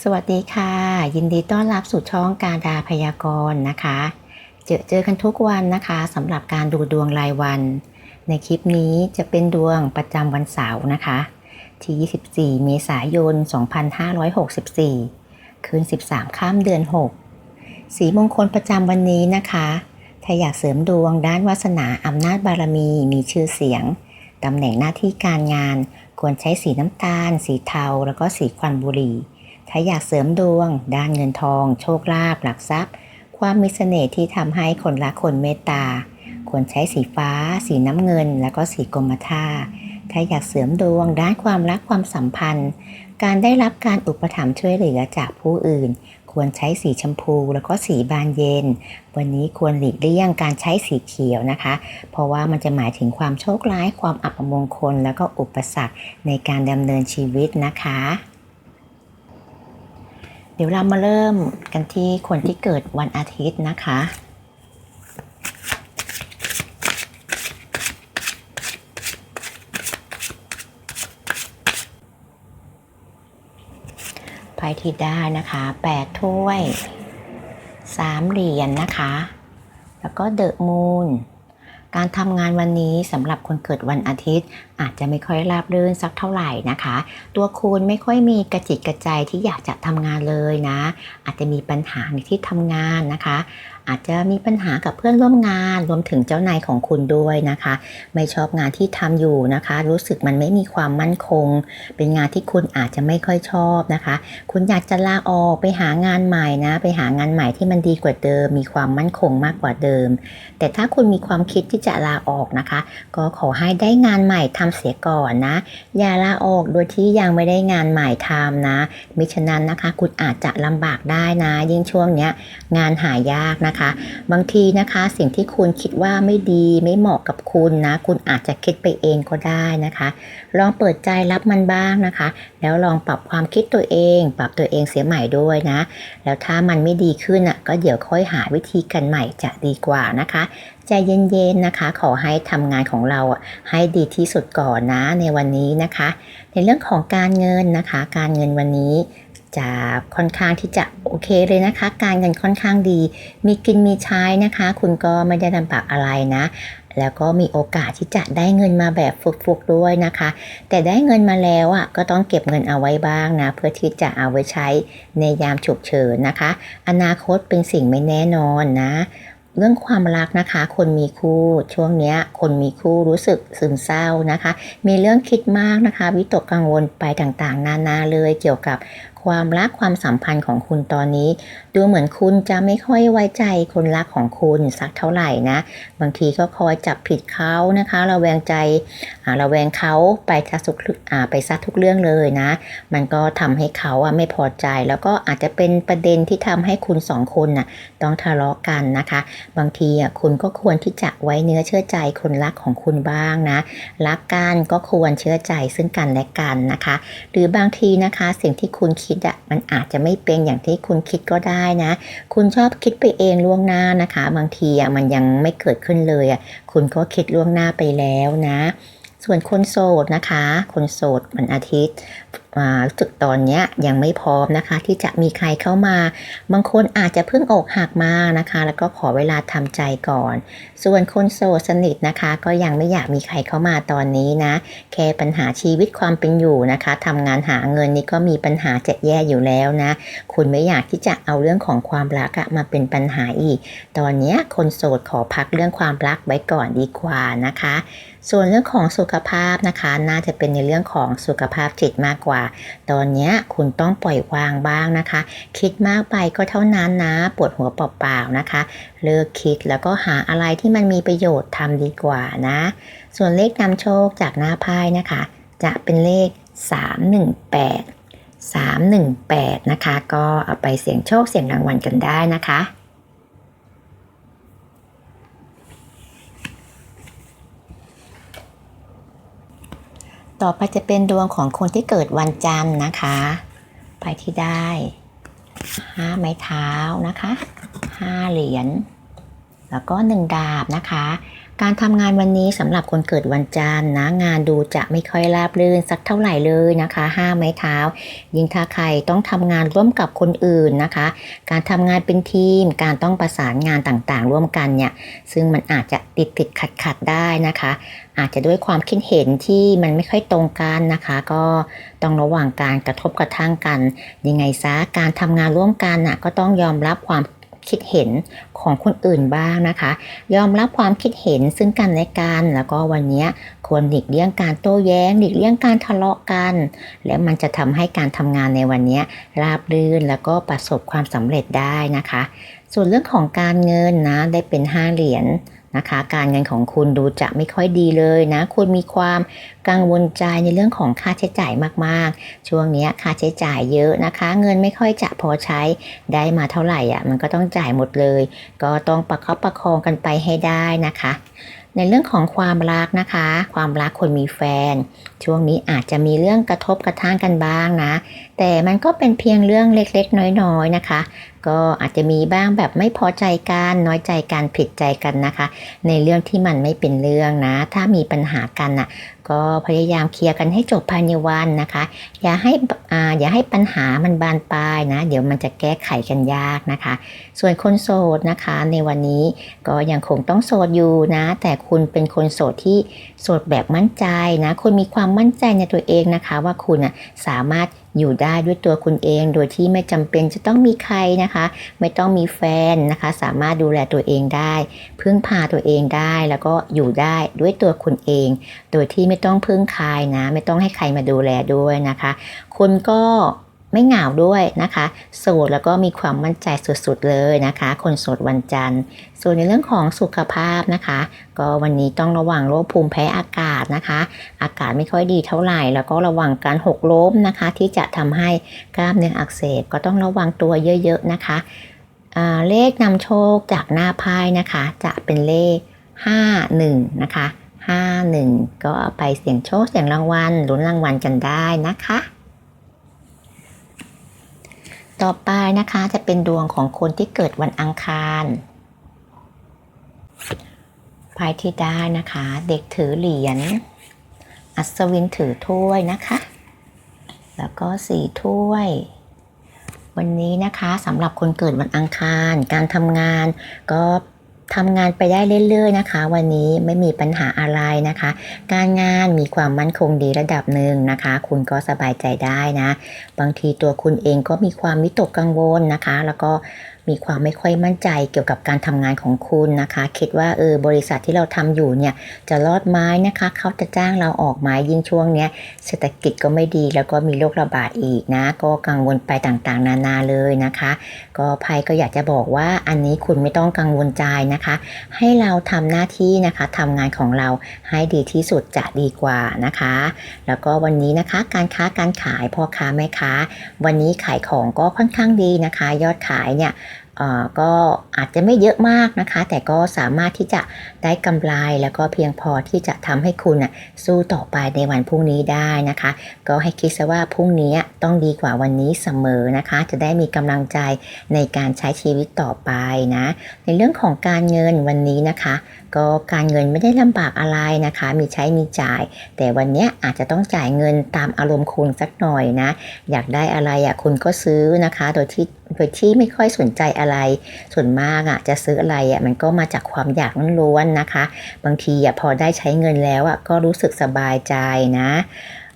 สวัสดีค่ะ ยินดีต้อนรับสู่ช่องการดาพยากรณ์นะคะ เจอเจอกันทุกวันนะคะสำหรับการดูดวงรายวัน ในคลิปนี้จะเป็นดวงประจำวันเสาร์นะคะ ที่ 24 เมษายน 2564 คืน 13 ข้ามเดือน 6 สีมงคลประจำวันนี้นะคะ ถ้าอยากเสริมดวงด้านวาสนาอำนาจบารมี มีชื่อเสียงตำแหน่งหน้าที่การงาน ควรใช้สีน้ำตาล สีเทา แล้วก็สีควันบุหรี่ ถ้าอยากเสริมดวง ด้านเงินทอง โชคลาภหลักทรัพย์ ความมีเสน่ห์ที่ทำให้คนรักคนเมตตาควรใช้สีฟ้า สีน้ำเงิน แล้วก็สีกรมท่า ถ้าอยากเสริมดวงด้านความรักความสัมพันธ์ การได้รับการอุปถัมภ์ช่วยเหลือจากผู้อื่น ควรใช้สีชมพูแล้วก็สีบานเย็น วันนี้ควรหลีกเลี่ยงการใช้สีเขียวนะคะ เพราะว่ามันจะหมายถึงความโชคร้าย ความอับมงคล แล้วก็อุปสรรคในการดำเนินชีวิตนะคะ เดี๋ยวเรามาเริ่มกันที่คนที่เกิดวันอาทิตย์นะคะ ไพ่ที่ได้นะคะ8ถ้วย3เหรียญนนะคะ แล้วก็เดอะมูน การทำงานวันนี้สำหรับคนเกิดวันอาทิตย์ อาจจะไม่ค่อยราบรื่นสักเท่าไหร่นะคะ ตัวคุณไม่ค่อยมีกระจิตกระใจที่อยากจะทำงานเลยนะ อาจจะมีปัญหาในที่ทำงานนะคะอาจจะมีปัญหากับเพื่อนร่วมงานรวมถึงเจ้านายของคุณด้วยนะคะ ไม่ชอบงานที่ทำอยู่นะคะ รู้สึกมันไม่มีความมั่นคง เป็นงานที่คุณอาจจะไม่ค่อยชอบนะคะ คุณอยากจะลาออกไปหางานใหม่นะ ไปหางานใหม่ที่มันดีกว่าเดิม มีความมั่นคงมากกว่าเดิม แต่ถ้าคุณมีความคิดที่จะลาออกนะคะ ก็ขอให้ได้งานใหม่ทำเสียก่อนนะ อย่าลาออกโดยที่ยังไม่ได้งานใหม่ทำนะมิฉะนั้นนะคะ คุณอาจจะลำบากได้นะ ยิ่งช่วงเนี้ยงานหายากนะคะบางทีนะคะสิ่งที่คุณคิดว่าไม่ดีไม่เหมาะกับคุณนะ คุณอาจจะคิดไปเองก็ได้นะคะ ลองเปิดใจรับมันบ้างนะคะ แล้วลองปรับความคิดตัวเอง ปรับตัวเองเสียใหม่ด้วยนะ แล้วถ้ามันไม่ดีขึ้นอะก็เดี๋ยวค่อยหาวิธีกันใหม่จะดีกว่านะคะใจเย็นๆนะคะ ขอให้ทำงานของเราอะให้ดีที่สุดก่อนนะในวันนี้นะคะ ในเรื่องของการเงินนะคะ การเงินวันนี้ จะค่อนข้างที่จะโอเคเลยนะคะ การเงินค่อนข้างดี มีกินมีใช้นะคะ คุณก็ไม่ได้ลำบากอะไรนะ แล้วก็มีโอกาสที่จะได้เงินมาแบบฟุกๆด้วยนะคะ แต่ได้เงินมาแล้วอะก็ต้องเก็บเงินเอาไว้บ้างนะ เพื่อที่จะเอาไว้ใช้ในยามฉุกเฉินนะคะ อนาคตเป็นสิ่งไม่แน่นอนนะเรื่องความรักนะคะ คนมีคู่ช่วงนี้คนมีคู่รู้สึกซึมเศร้านะคะ มีเรื่องคิดมากนะคะ วิตกกังวลไปต่างๆ นานาเลยเกี่ยวกับ ความรักความสัมพันธ์ของคุณตอนนี้ ดูเหมือนคุณจะไม่ค่อยไว้ใจคนรักของคุณสักเท่าไหร่นะ บางทีก็คอยจับผิดเขานะคะระแวงใจระแวงเขาไปซะทุกไปซะทุกเรื่องเลยนะ มันก็ทำให้เขาอะไม่พอใจ แล้วก็อาจจะเป็นประเด็นที่ทำให้คุณสองคนน่ะต้องทะเลาะกันนะคะ บางทีอะคุณก็ควรที่จะไว้เนื้อเชื่อใจคนรักของคุณบ้างนะรักกันก็ควรเชื่อใจซึ่งกันและกันนะคะ หรือบางทีนะคะสิ่งที่คุณคิดอะมันอาจจะไม่เป็นอย่างที่คุณคิดก็ได้นะ คุณชอบคิดไปเองล่วงหน้านะคะ บางทีอะมันยังไม่เกิดขึ้นเลยอะคุณก็คิดล่วงหน้าไปแล้วนะ ส่วนคนโสดนะคะ คนโสดวันอาทิตย์ รู้สึกตอนเนี้ยยังไม่พร้อมนะคะ ที่จะมีใครเข้ามา บางคนอาจจะเพิ่งอกหักมานะคะ แล้วก็ขอเวลาทำใจก่อน ส่วนคนโสดสนิทนะคะ ก็ยังไม่อยากมีใครเข้ามาตอนนี้นะ แค่ปัญหาชีวิตความเป็นอยู่นะคะทำงานหาเงินนี่ก็มีปัญหาจะแย่อยู่แล้วนะ คุณไม่อยากที่จะเอาเรื่องของความรักมาเป็นปัญหาอีก ตอนนี้คนโสดขอพักเรื่องความรักไว้ก่อนดีกว่านะคะ ส่วนเรื่องของสุขภาพนะคะ น่าจะเป็นในเรื่องของสุขภาพจิตมากกว่าตอนนี้คุณต้องปล่อยวางบ้างนะคะ คิดมากไปก็เท่านั้นนะปวดหัวเปล่าๆนะคะ เลิกคิดแล้วก็หาอะไรที่มันมีประโยชน์ทำดีกว่านะ ส่วนเลขนำโชคจากหน้าไพ่นะคะ จะเป็นเลข 318 318 นะคะ ก็เอาไปเสี่ยงโชคเสี่ยงรางวัลกันได้นะคะ ต่อไปจะเป็นดวงของคนที่เกิดวันจันทร์นะคะ ไปที่ได้ห้าไม้เท้านะคะห้าเหรียญแล้วก็หนึ่งดาบนะคะ การทำงานวันนี้สำหรับคนเกิดวันจันทร์นะงานดูจะไม่ค่อยราบรื่นสักเท่าไหร่เลยนะคะห้าไม้เท้า ยิ่งถ้าใครต้องทำงานร่วมกับคนอื่นนะคะ การทำงานเป็นทีม การต้องประสานงานต่างๆ ร่วมกันเนี่ยซึ่งมันอาจจะติดติดขัดขัดได้นะคะ อาจจะด้วยความคิดเห็นที่มันไม่ค่อยตรงกันนะคะ ก็ต้องระหว่างการกระทบกระทั่งกันยังไงซะการทำงานร่วมกันน่ะก็ต้องยอมรับความ คิดเห็นของคนอื่นบ้างนะคะ ยอมรับความคิดเห็นซึ่งกันและกันแล้วก็วันนี้ควรหลีกเลี่ยงการโต้แย้งหลีกเลี่ยงการทะเลาะกัน และมันจะทำให้การทำงานในวันนี้ราบรื่นแล้วก็ประสบความสำเร็จได้นะคะ ส่วนเรื่องของการเงินนะได้เป็นห้าเหรียญ นะคะ การเงินของคุณดูจะไม่ค่อยดีเลยนะคุณมีความกังวลใจในเรื่องของค่าใช้จ่ายมากๆ ช่วงนี้ค่าใช้จ่ายเยอะนะคะ เงินไม่ค่อยจะพอใช้ได้มาเท่าไหร่อะมันก็ต้องจ่ายหมดเลย ก็ต้องประคับประคองกันไปให้ได้นะคะ ในเรื่องของความรักนะคะ ความรักคนมีแฟน ช่วงนี้อาจจะมีเรื่องกระทบกระทั่งกันบ้างนะ แต่มันก็เป็นเพียงเรื่องเล็กๆ น้อยๆนะคะ ก็อาจจะมีบ้างแบบไม่พอใจกันน้อยใจกันผิดใจกันนะคะ ในเรื่องที่มันไม่เป็นเรื่องนะ ถ้ามีปัญหากันน่ะก็พยายามเคลียร์กันให้จบภายในวันนะคะ อย่าให้อ่าอย่าให้ปัญหามันบานปลายนะ เดี๋ยวมันจะแก้ไขกันยากนะคะส่วนคนโสดนะคะ ในวันนี้ก็ยังคงต้องโสดอยู่นะ แต่คุณเป็นคนโสดที่โสดแบบมั่นใจนะคุณมีความมั่นใจในตัวเองนะคะ ว่าคุณสามารถอยู่ได้ด้วยตัวคุณเอง โดยที่ไม่จำเป็นจะต้องมีใครนะคะ ไม่ต้องมีแฟนนะคะ สามารถดูแลตัวเองได้พึ่งพาตัวเองได้แล้วก็อยู่ได้ด้วยตัวคุณเอง โดยที่ไม่ต้องพึ่งใครนะ ไม่ต้องให้ใครมาดูแลด้วยนะคะ คุณก็ ไม่เหงาด้วยนะคะโสดแล้วก็มีความมั่นใจสุดๆเลยนะคะ คนโสดวันจันทร์ ส่วนในเรื่องของสุขภาพนะคะ ก็วันนี้ต้องระวังโรคภูมิแพ้อากาศนะคะ อากาศไม่ค่อยดีเท่าไหร่ แล้วก็ระวังการหกล้มนะคะ ที่จะทำให้กล้ามเนื้ออักเสบก็ต้องระวังตัวเยอะๆนะคะเลขนำโชคจากหน้าไพ่นะคะ จะเป็นเลข 51 นะคะ 51 ก็ไปเสี่ยงโชคเสี่ยงรางวัลลุ้นรางวัลกันได้นะคะ ต่อไปนะคะจะเป็นดวงของคนที่เกิดวันอังคารไพ่ที่ได้นะคะ เด็กถือเหรียญ อัศวินถือถ้วยนะคะ แล้วก็สี่ถ้วย วันนี้นะคะสำหรับคนเกิดวันอังคาร การทำงานก็ ทำงานไปได้เรื่อยๆนะคะ วันนี้ไม่มีปัญหาอะไรนะคะ การงานมีความมั่นคงดีระดับหนึ่งนะคะ คุณก็สบายใจได้นะ บางทีตัวคุณเองก็มีความวิตกกังวลนะคะ แล้วก็ มีความไม่ค่อยมั่นใจเกี่ยวกับการทำงานของคุณนะคะ คิดว่าเออบริษัทที่เราทำอยู่เนี่ยจะรอดไหม้นะคะ เขาจะจ้างเราออกไหมยิ่งช่วงเนี้ยเศรษฐกิจก็ไม่ดีแล้วก็มีโรคระบาดอีกนะ ก็กังวลไปต่างๆ นานาเลยนะคะ ก็ภัยก็อยากจะบอกว่าอันนี้คุณไม่ต้องกังวลใจนะคะ ให้เราทำหน้าที่นะคะทำงานของเราให้ดีที่สุดจะดีกว่านะคะ แล้วก็วันนี้นะคะการค้าการขายพ่อค้าแม่ค้า วันนี้ขายของก็ค่อนข้างดีนะคะ ยอดขายเนี่ย ก็อาจจะไม่เยอะมากนะคะ แต่ก็สามารถที่จะได้กำไรแล้วก็เพียงพอที่จะทำให้คุณน่ะสู้ต่อไปในวันพรุ่งนี้ได้นะคะ ก็ให้คิดซะว่าพรุ่งนี้ต้องดีกว่าวันนี้เสมอนะคะ จะได้มีกำลังใจในการใช้ชีวิตต่อไปนะ ในเรื่องของการเงินวันนี้นะคะ ก็การเงินไม่ได้ลำบากอะไรนะคะ มีใช้มีจ่าย แต่วันนี้อาจจะต้องจ่ายเงินตามอารมณ์คุณสักหน่อยนะ อยากได้อะไรอะคุณก็ซื้อนะคะ โดยที่ โดยที่ไม่ค่อยสนใจอะไร ส่วนมากอะจะซื้ออะไรอะมันก็มาจากความอยากล้วนๆนะคะ บางทีอะพอได้ใช้เงินแล้วอะก็รู้สึกสบายใจนะ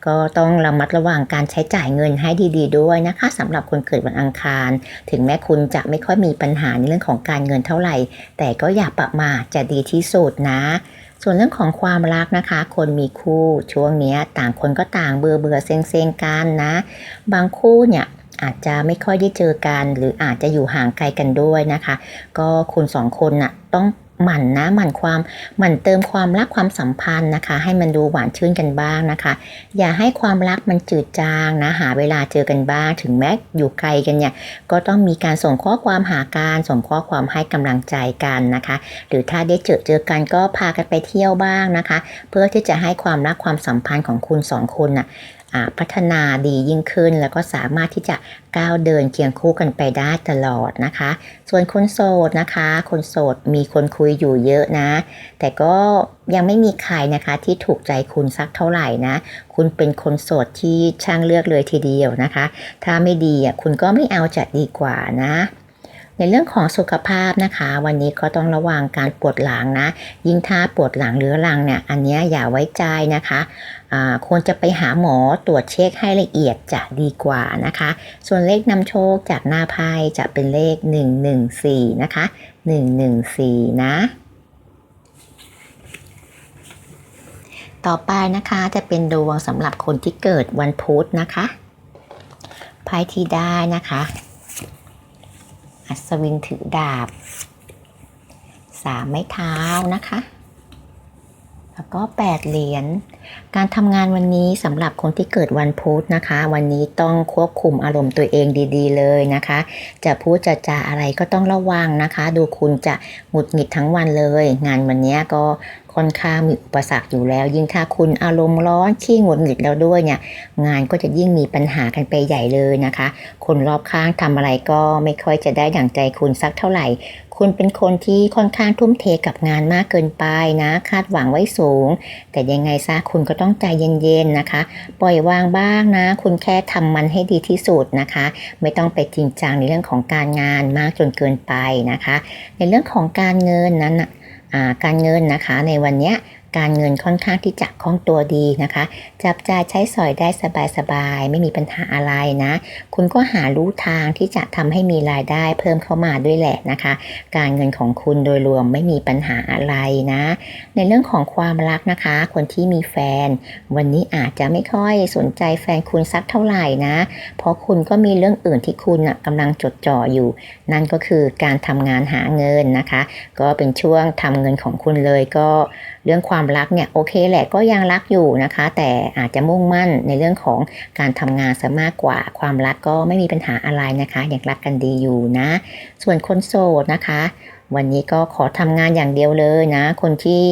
ก็ต้องระมัดระวังการใช้จ่ายเงินให้ดี ๆ ด้วยนะคะสำหรับคนเกิดวันอังคาร ถึงแม้คุณจะไม่ค่อยมีปัญหาในเรื่องของการเงินเท่าไหร่ แต่ก็อย่าประมาทจะดีที่สุดนะ ส่วนเรื่องของความรักนะคะ คนมีคู่ช่วงนี้ต่างคนก็ต่างเบื่อเบื่อเซ็งเซ็งกันนะ บางคู่เนี่ย อาจจะไม่ค่อยได้เจอกัน หรืออาจจะอยู่ห่างไกลกันด้วยนะคะ ก็คุณสองคนน่ะต้องหมั่นนะหมั่นความหมั่นเติมความรักความสัมพันธ์นะคะ ให้มันดูหวานชื่นกันบ้างนะคะ อย่าให้ความรักมันจืดจางนะหาเวลาเจอกันบ้าง ถึงแม้อยู่ไกลกันเนี่ยก็ต้องมีการส่งข้อความหาการส่งข้อความให้กำลังใจกันนะคะ หรือถ้าได้เจอเจอกันก็พากันไปเที่ยวบ้างนะคะ เพื่อที่จะให้ความรักความสัมพันธ์ของคุณสองคนน่ะอ่าพัฒนาดียิ่งขึ้น แล้วก็สามารถที่จะก้าวเดินเคียงคู่กันไปได้ตลอดนะคะ ส่วนคนโสดนะคะ คนโสดมีคนคุยอยู่เยอะนะ แต่ก็ยังไม่มีใครนะคะที่ถูกใจคุณสักเท่าไหร่นะ คุณเป็นคนโสดที่ช่างเลือกเลยทีเดียวนะคะ ถ้าไม่ดีอะคุณก็ไม่เอาจะดีกว่านะ ในเรื่องของสุขภาพนะคะ วันนี้ก็ต้องระวังการปวดหลังนะ ยิ่งถ้าปวดหลังเรื้อรังเนี่ยอันนี้อย่าไว้ใจนะคะควรจะไปหาหมอตรวจเช็คให้ละเอียดจะดีกว่านะคะ ส่วนเลขนำโชคจากหน้าไพ่จะเป็นเลข 114 นะคะ 114 นะต่อไปนะคะจะเป็นดวงสำหรับคนที่เกิดวันพุธนะคะไพ่ที่ได้นะคะ อัศวินถือดาบ สามไม้เท้านะคะ แล้วก็แปดเหรียญ การทำงานวันนี้สำหรับคนที่เกิดวันพุธนะคะ วันนี้ต้องควบคุมอารมณ์ตัวเองดี ๆ เลยนะคะ จะพูดจะจาอะไรก็ต้องระวังนะคะ ดูคุณจะหงุดหงิดทั้งวันเลย งานวันนี้ก็ ค่อนข้างมีอุปสรรคอยู่แล้ว ยิ่งถ้าคุณอารมณ์ร้อนขี้หงุดหงิดแล้วด้วยเนี่ยงานก็จะยิ่งมีปัญหากันไปใหญ่เลยนะคะ คนรอบข้างทำอะไรก็ไม่ค่อยจะได้ดั่งใจคุณสักเท่าไหร่ คุณเป็นคนที่ค่อนข้างทุ่มเทกับงานมากเกินไปนะ คาดหวังไว้สูง แต่ยังไงซะคุณก็ต้องใจเย็นๆนะคะ ปล่อยวางบ้างนะ คุณแค่ทำมันให้ดีที่สุดนะคะ ไม่ต้องไปจริงจังในเรื่องของการงานมากจนเกินไปนะคะ ในเรื่องของการเงินนั้นนะ การเงินนะคะในวันเนี้ย การเงินค่อนข้างที่จะคล่องตัวดีนะคะ จับจ่ายใช้สอยได้สบายๆ ไม่มีปัญหาอะไรนะ คุณก็หารู้ทางที่จะทำให้มีรายได้เพิ่มเข้ามาด้วยแหละนะคะ การเงินของคุณโดยรวมไม่มีปัญหาอะไรนะ ในเรื่องของความรักนะคะ คนที่มีแฟน วันนี้อาจจะไม่ค่อยสนใจแฟนคุณสักเท่าไหร่นะ เพราะคุณก็มีเรื่องอื่นที่คุณนะกำลังจดจ่ออยู่ นั่นก็คือการทำงานหาเงินนะคะ ก็เป็นช่วงทำเงินของคุณเลยก็ เรื่องความรักเนี่ยโอเคแหละก็ยังรักอยู่นะคะ แต่อาจจะมุ่งมั่นในเรื่องของการทำงานซะมากกว่า ความรักก็ไม่มีปัญหาอะไรนะคะยังรักกันดีอยู่นะ ส่วนคนโสดนะคะ วันนี้ก็ขอทำงานอย่างเดียวเลยนะ คนที่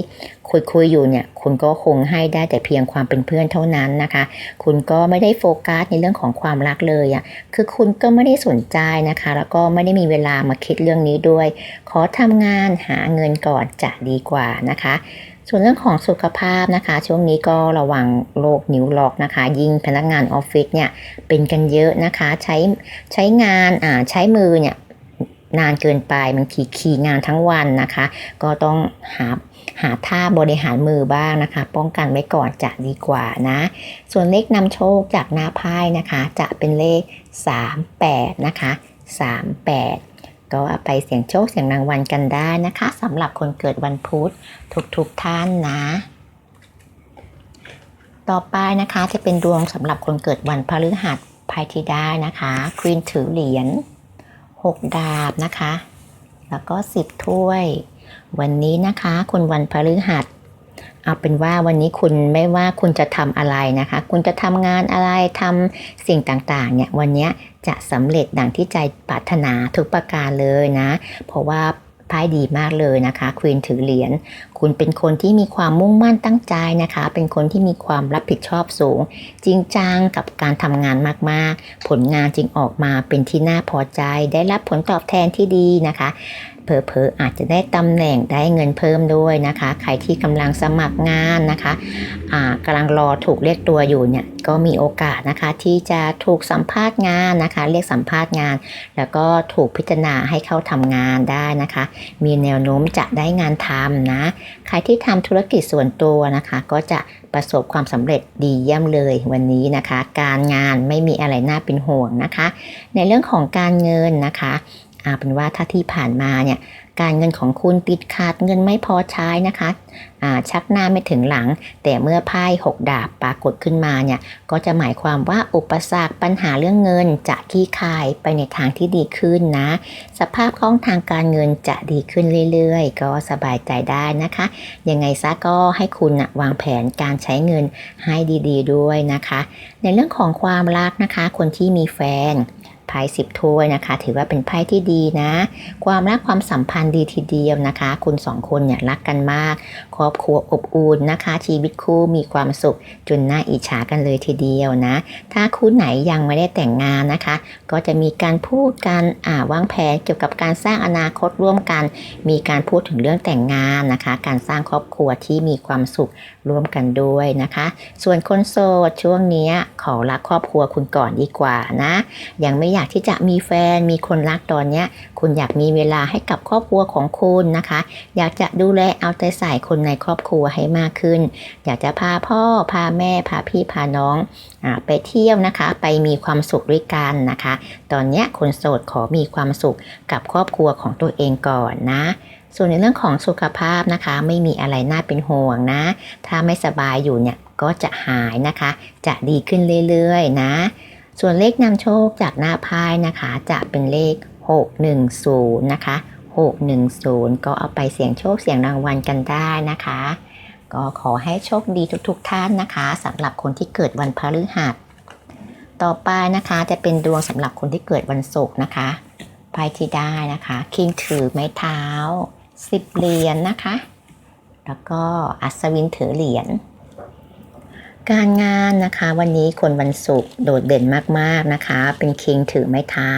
คุยคุยอยู่เนี่ยคุณก็คงให้ได้แต่เพียงความเป็นเพื่อนเท่านั้นนะคะ คุณก็ไม่ได้โฟกัสในเรื่องของความรักเลยอะ่ะคือคุณก็ไม่ได้สนใจนะคะ แล้วก็ไม่ได้มีเวลามาคิดเรื่องนี้ด้วย ขอทำงานหาเงินก่อนจะดีกว่านะคะ ส่วนเรื่องของสุขภาพนะคะ ช่วงนี้ก็ระวังโรคนิ้วล็อกนะคะ ยิ่งพนักงานออฟฟิศเนี่ยเป็นกันเยอะนะคะใช้ใช้งานอ่าใช้มือเนี่ยนานเกินไปบางทีขี่งานทั้งวันนะคะ ก็ต้องหาหาท่าบริหารมือบ้างนะคะ ป้องกันไว้ก่อนจะดีกว่านะ ส่วนเลขนำโชคจากหน้าไพ่นะคะ จะเป็นเลข 38 นะคะ 38 ก็เอาไปเสี่ยงโชคเสี่ยงรางวัลกันได้นะคะสำหรับคนเกิดวันพุธทุกๆทท่านนะ ต่อไปนะคะจะเป็นดวงสำหรับคนเกิดวันพฤหัสไพ่ที่ได้นะคะควีนถือเหรียญ6 ดาบนะคะ แล้วก็ 10 ถ้วย วันนี้นะคะคุณวันพฤหัส เอาเป็นว่าวันนี้คุณไม่ว่าคุณจะทำอะไรนะคะ คุณจะทำงานอะไรทำสิ่งต่างๆเนี่ยวันนี้จะสำเร็จดังที่ใจปรารถนาทุกประการเลยนะ เพราะว่าไพ่ดีมากเลยนะคะควีนถือเหรียญคุณเป็นคนที่มีความมุ่งมั่นตั้งใจนะคะ เป็นคนที่มีความรับผิดชอบสูง จริงจังกับการทำงานมากๆ ผลงานจึงออกมาเป็นที่น่าพอใจ ได้รับผลตอบแทนที่ดีนะคะ เผลอๆอาจจะได้ตำแหน่งได้เงินเพิ่มด้วยนะคะ ใครที่กำลังสมัครงานนะคะกำลังรอถูกเรียกตัวอยู่เนี่ยก็มีโอกาสนะคะที่จะถูกสัมภาษณ์งานนะคะ เรียกสัมภาษณ์งาน แล้วก็ถูกพิจารณาให้เข้าทำงานได้นะคะ มีแนวโน้มจะได้งานทำนะ ใครที่ทำธุรกิจส่วนตัวนะคะ ก็จะประสบความสำเร็จดีเยี่ยมเลยวันนี้นะคะ การงานไม่มีอะไรน่าเป็นห่วงนะคะ ในเรื่องของการเงินนะคะ เอาเป็นว่าถ้าที่ผ่านมาเนี่ยการเงินของคุณติดขาดเงินไม่พอใช้นะคะชักหน้าไม่ถึงหลัง แต่เมื่อไพ่หกดาบปรากฏขึ้นมาเนี่ยก็จะหมายความว่าอุปสรรคปัญหาเรื่องเงินจะคลี่คลายไปในทางที่ดีขึ้นนะ สภาพคล่องทางการเงินจะดีขึ้นเรื่อยๆ ก็สบายใจได้นะคะ ยังไงซะก็ให้คุณนะวางแผนการใช้เงินให้ดีๆ ด้วยนะคะ ในเรื่องของความรักนะคะ คนที่มีแฟน พ่สิบถ้วยนะคะ ถือว่าเป็นไพ่ที่ดีนะ ความรักความสัมพันธ์ดีทีเดียวนะคะ คุณสองคนเนี่ยรักกันมากครอบครัวอบอุ่นนะคะ ชีวิตคู่มีความสุขจนน่าอิจฉากันเลยทีเดียวนะ ถ้าคู่ไหนยังไม่ได้แต่งงานนะคะ ก็จะมีการพูดกันอ่าวางแผนเกี่ยวกับการสร้างอนาคตร่วมกัน มีการพูดถึงเรื่องแต่งงานนะคะ การสร้างครอบครัวที่มีความสุขร่วมกันด้วยนะคะ ส่วนคนโสดช่วงนี้ขอรักครอบครัวคุณก่อนดีกว่านะ ยังไม่อยากที่จะมีแฟนมีคนรักตอนนี้คุณอยากมีเวลาให้กับครอบครัวของคุณนะคะ อยากจะดูแลเอาใจใส่คนในครอบครัวให้มากขึ้น อยากจะพาพ่อพาแม่พาพี่พาน้องอไปเที่ยวนะคะ ไปมีความสุขด้วยกันนะคะ ตอนเนี้ยคนโสดขอมีความสุขกับครอบครัวของตัวเองก่อนนะส่วนในเรื่องของสุขภาพนะคะ ไม่มีอะไรน่าเป็นห่วงนะ ถ้าไม่สบายอยู่เนี่ยก็จะหายนะคะ จะดีขึ้นเรื่อยๆนะ ส่วนเลขนำโชคจากหน้าพายนะคะ จะเป็นเลข 610 นะคะ 610 ก็เอาไปเสี่ยงโชคเสี่ยงรางวัลกันได้นะคะ ก็ขอให้โชคดีทุกๆท่านนะคะสำหรับคนที่เกิดวันพฤหัส ต่อไปนะคะจะเป็นดวงสำหรับคนที่เกิดวันศุกร์นะคะไพ่ที่ได้นะคะคิงถือไม้เท้า10เหรียญนะคะ แล้วก็อัศวินถือเหรียญ การงานนะคะวันนี้คนวันศุกร์โดดเด่นมากๆนะคะ เป็นคิงถือไม้เท้า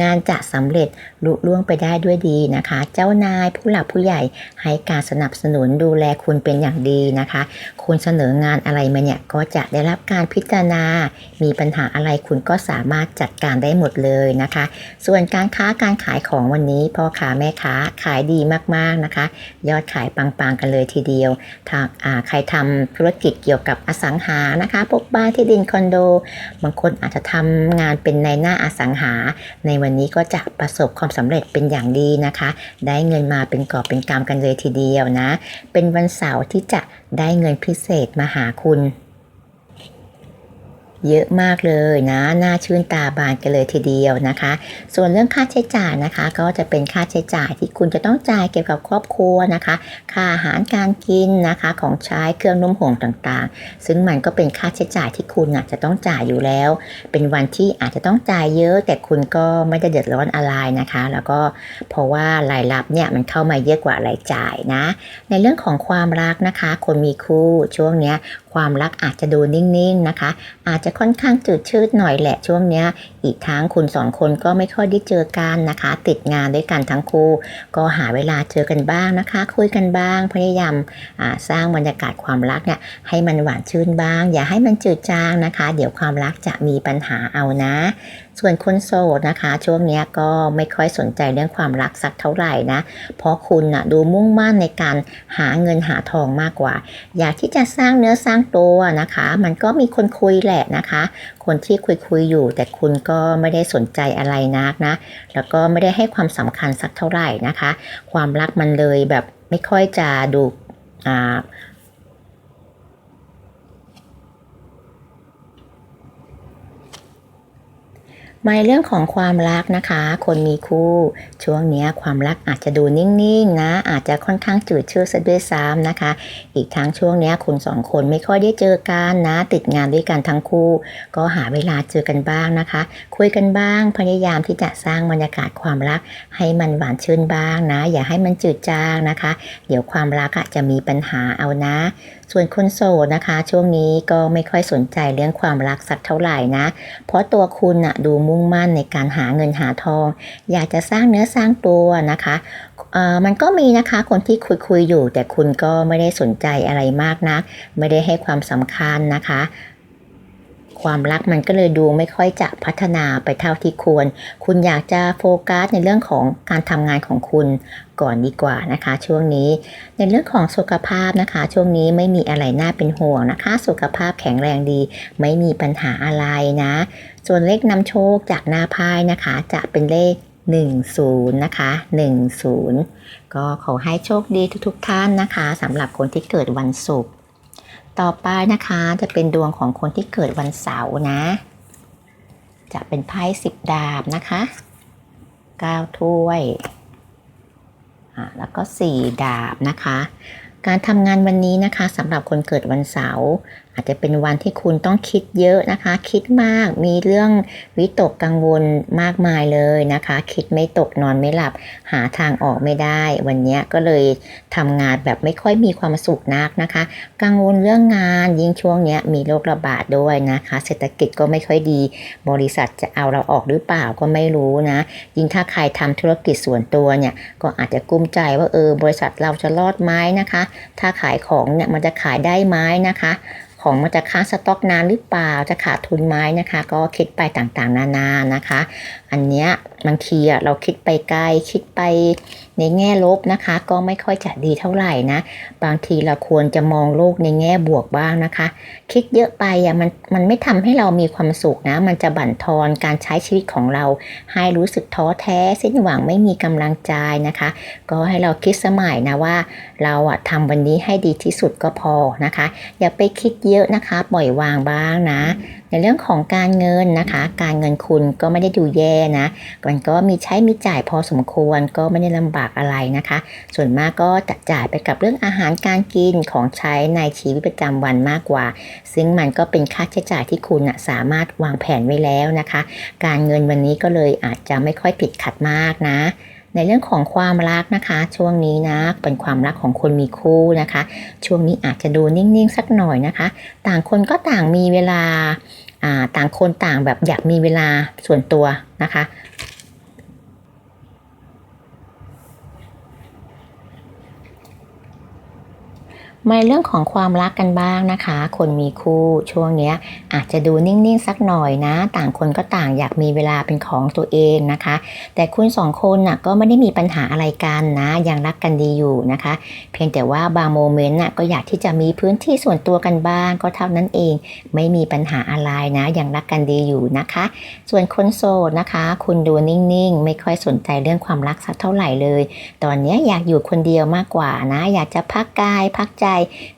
งานจะสำเร็จลุล่วงไปได้ด้วยดีนะคะ เจ้านายผู้หลักผู้ใหญ่ให้การสนับสนุนดูแลคุณเป็นอย่างดีนะคะ คุณเสนองานอะไรมาเนี่ยก็จะได้รับการพิจารณา มีปัญหาอะไรคุณก็สามารถจัดการได้หมดเลยนะคะ ส่วนการค้าการขายของวันนี้พ่อค้าแม่ค้าขายดีมากๆนะคะ ยอดขายปังๆกันเลยทีเดียวถ้าอ่าใครทำธุรกิจเกี่ยวกับอสังหานะคะพวกบ้านที่ดินคอนโด บางคนอาจจะทำงานเป็นในหน้าอสังหา ในวันนี้ก็จะประสบความสำเร็จเป็นอย่างดีนะคะ ได้เงินมาเป็นกอบเป็นกำกันเลยทีเดียวนะ เป็นวันเสาร์ที่จะได้เงินพิเศษมาหาคุณ เยอะมากเลยนะน่าชื่นตาบานกันเลยทีเดียวนะคะ ส่วนเรื่องค่าใช้จ่ายนะคะ ก็จะเป็นค่าใช้จ่ายที่คุณจะต้องจ่ายเกี่ยวกับครอบครัวนะคะ ค่าอาหารการกินนะคะของใช้เครื่องนุ่มห่วงต่างๆ ซึ่งมันก็เป็นค่าใช้จ่ายที่คุณอาจจะต้องจ่ายอยู่แล้ว เป็นวันที่อาจจะต้องจ่ายเยอะ แต่คุณก็ไม่ได้เดือดร้อนอะไรนะคะ แล้วก็เพราะว่ารายรับเนี่ยมันเข้ามาเยอะกว่ารายจ่ายนะ ในเรื่องของความรักนะคะ คนมีคู่ช่วงเนี้ยความรักอาจจะดูนิ่งๆนะคะ อาจจะค่อนข้างจืดชืดหน่อยแหละช่วงเนี้ย อีกทั้งคุณสองคนก็ไม่ค่อยได้เจอกันนะคะ ติดงานด้วยกันทั้งคู่ ก็หาเวลาเจอกันบ้างนะคะ คุยกันบ้าง พยายามาสร้างบรรยากาศความรักเนี่ยให้มันหวานชื่นบ้าง อย่าให้มันจืดจางนะคะ เดี๋ยวความรักจะมีปัญหาเอานะ ส่วนคนโสดนะคะ ช่วงนี้ก็ไม่ค่อยสนใจเรื่องความรักสักเท่าไหร่นะ เพราะคุณนะดูมุ่งมั่นในการหาเงินหาทองมากกว่า อยากที่จะสร้างเนื้อสร้างตัวนะคะ มันก็มีคนคุยแหละนะคะ คนที่คุยคุยอยู่ แต่คุณก็ไม่ได้สนใจอะไรนักนะ แล้วก็ไม่ได้ให้ความสำคัญสักเท่าไหร่นะคะ ความรักมันเลยแบบไม่ค่อยจะดูอ่า มาในเรื่องของความรักนะคะ คนมีคู่ ช่วงนี้ความรักอาจจะดูนิ่งๆนะ อาจจะค่อนข้างจืดชืดซะด้วยซ้ำนะคะ อีกทั้งช่วงนี้คุณสองคนไม่ค่อยได้เจอกันนะ ติดงานด้วยกันทั้งคู่ ก็หาเวลาเจอกันบ้างนะคะ คุยกันบ้างพยายามที่จะสร้างบรรยากาศความรัก ให้มันหวานชื่นบ้างนะ อย่าให้มันจืดจางนะคะ เดี๋ยวความรักอะจะมีปัญหาเอานะ ส่วนคนโสดนะคะ ช่วงนี้ก็ไม่ค่อยสนใจเรื่องความรักสักเท่าไหร่นะ เพราะตัวคุณอะดูมุ่งมั่นในการหาเงินหาทอง อยากจะสร้างเนื้อสร้างตัวนะคะเอ่อมันก็มีนะคะคนที่คุยคุยอยู่ แต่คุณก็ไม่ได้สนใจอะไรมากนะัก ไม่ได้ให้ความสำคัญนะคะ ความรักมันก็เลยดูไม่ค่อยจะพัฒนาไปเท่าที่ควร คุณอยากจะโฟกัสในเรื่องของการทำงานของคุณก่อนดีกว่านะคะ ช่วงนี้ ในเรื่องของสุขภาพนะคะ ช่วงนี้ไม่มีอะไรน่าเป็นห่วงนะคะ สุขภาพแข็งแรงดี ไม่มีปัญหาอะไรนะ ส่วนเลขนำโชคจากหน้าพายนะคะ จะเป็นเลข10 นะคะ 10 ก็ขอให้โชคดีทุกๆท่านนะคะสำหรับคนที่เกิดวันศุกร์ ต่อไปนะคะจะเป็นดวงของคนที่เกิดวันเสาร์นะ จะเป็นไพ่สิบดาบนะคะ9ถ้วยอ่าแล้วก็4ดาบนะคะ การทำงานวันนี้นะคะสำหรับคนเกิดวันเสาร์อาจจะเป็นวันที่คุณต้องคิดเยอะนะคะ คิดมากมีเรื่องวิตกกังวลมากมายเลยนะคะ คิดไม่ตกนอนไม่หลับ หาทางออกไม่ได้ วันนี้ก็เลยทำงานแบบไม่ค่อยมีความสุขนักนะคะ กังวลเรื่องงานยิ่งช่วงนี้มีโรคระบาดด้วยนะคะ เศรษฐกิจก็ไม่ค่อยดี บริษัทจะเอาเราออกหรือเปล่าก็ไม่รู้นะ ยิ่งถ้าใครทำธุรกิจส่วนตัวเนี่ยก็อาจจะกุ้มใจว่าเออบริษัทเราจะรอดไหมนะคะ ถ้าขายของเนี่ยมันจะขายได้ไหมนะคะ ของมันจะค้างสต็อกนานหรือเปล่าจะขาดทุนไหมนะคะ ก็คิดไปต่างๆ นานานะคะ อันเนี้ยบางทีอะเราคิดไปไกลคิดไปในแง่ลบนะคะ ก็ไม่ค่อยจะดีเท่าไหร่นะ บางทีเราควรจะมองโลกในแง่บวกบ้างนะคะ คิดเยอะไปอะมันมันไม่ทำให้เรามีความสุขนะ มันจะบั่นทอนการใช้ชีวิตของเรา ให้รู้สึกท้อแท้สิ้นหวังไม่มีกำลังใจนะคะ ก็ให้เราคิดสมัยนะว่า เราอะทำวันนี้ให้ดีที่สุดก็พอนะคะ อย่าไปคิดเยอะนะคะ ปล่อยวางบ้างนะ ในเรื่องของการเงินนะคะ การเงินคุณก็ไม่ได้ดูแย่นะมันก็มีใช้มีจ่ายพอสมควรก็ไม่ได้ลำบากอะไรนะคะ ส่วนมากก็จะจ่ายไปกับเรื่องอาหารการกินของใช้ในชีวิตประจำวันมากกว่า ซึ่งมันก็เป็นค่าใช้จ่ายที่คุณนะสามารถวางแผนไว้แล้วนะคะ การเงินวันนี้ก็เลยอาจจะไม่ค่อยติดขัดมากนะ ในเรื่องของความรักนะคะ ช่วงนี้นะเป็นความรักของคนมีคู่นะคะ ช่วงนี้อาจจะดูนิ่งๆสักหน่อยนะคะ ต่างคนก็ต่างมีเวลาอ่าต่างคนต่างแบบอยากมีเวลาส่วนตัวนะคะ มาในเรื่องของความรักกันบ้างนะคะ คนมีคู่ช่วงเนี้ยอาจจะดูนิ่ง ๆ สักหน่อยนะ ต่างคนก็ต่างอยากมีเวลาเป็นของตัวเองนะคะ แต่คุณสองคนน่ะก็ไม่ได้มีปัญหาอะไรกันนะ ยังรักกันดีอยู่นะคะ เพียงแต่ว่าบางโมเมนต์น่ะก็อยากที่จะมีพื้นที่ส่วนตัวกันบ้างก็เท่านั้นเอง ไม่มีปัญหาอะไรนะ ยังรักกันดีอยู่นะคะ ส่วนคนโสดนะคะ คุณดูนิ่ง ๆ ไม่ค่อยสนใจเรื่องความรักสักเท่าไหร่เลย ตอนนี้อยากอยู่คนเดียวมากกว่านะ อยากจะพักกายพักใจ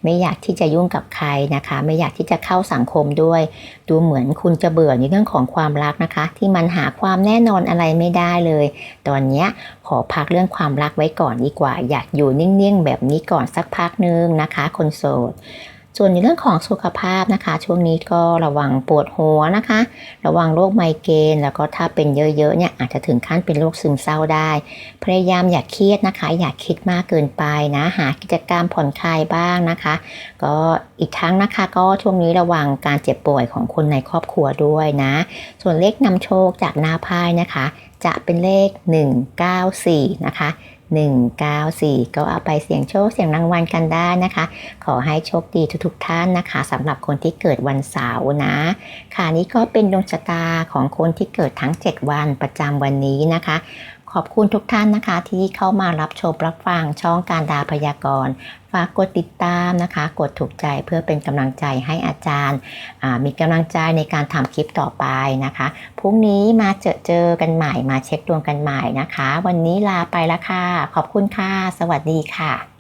ไม่อยากที่จะยุ่งกับใครนะคะ ไม่อยากที่จะเข้าสังคมด้วย ดูเหมือนคุณจะเบื่อในเรื่องของความรักนะคะ ที่มันหาความแน่นอนอะไรไม่ได้เลย ตอนนี้ขอพักเรื่องความรักไว้ก่อนดีกว่า อยากอยู่นิ่งๆแบบนี้ก่อนสักพักนึงนะคะ คนโสด ส่วนในเรื่องของสุขภาพนะคะ ช่วงนี้ก็ระวังปวดหัวนะคะ ระวังโรคไมเกรนแล้วก็ถ้าเป็นเยอะๆเนี่ยอาจจะถึงขั้นเป็นโรคซึมเศร้าได้ พยายามอย่าเครียดนะคะ อย่าคิดมากเกินไปนะ หากิจกรรมผ่อนคลายบ้างนะคะ ก็อีกครั้งนะคะก็ช่วงนี้ระวังการเจ็บป่วยของคนในครอบครัวด้วยนะ ส่วนเลขนำโชคจากหน้าไพ่นะคะ จะเป็นเลข 194 นะคะ 194 ก็เอาไปเสี่ยงโชคเสี่ยงรางวัลกันได้นะคะ ขอให้โชคดีทุกๆท่านนะคะสำหรับคนที่เกิดวันเสาร์นะ ค่ะนี้ก็เป็นดวงชะตาของคนที่เกิดทั้ง 7 วันประจำวันนี้นะคะ ขอบคุณทุกท่านนะคะ ที่เข้ามารับชมรับฟังช่องการดาพยากรณ์ฝากกดติดตามนะคะ กดถูกใจเพื่อเป็นกำลังใจให้อาจารย์มีกำลังใจในการทำคลิปต่อไปนะคะพรุ่งนี้มาเจอเจอกันใหม่มาเช็คดวงกันใหม่นะคะ วันนี้ลาไปแล้วค่ะ ขอบคุณค่ะ สวัสดีค่ะ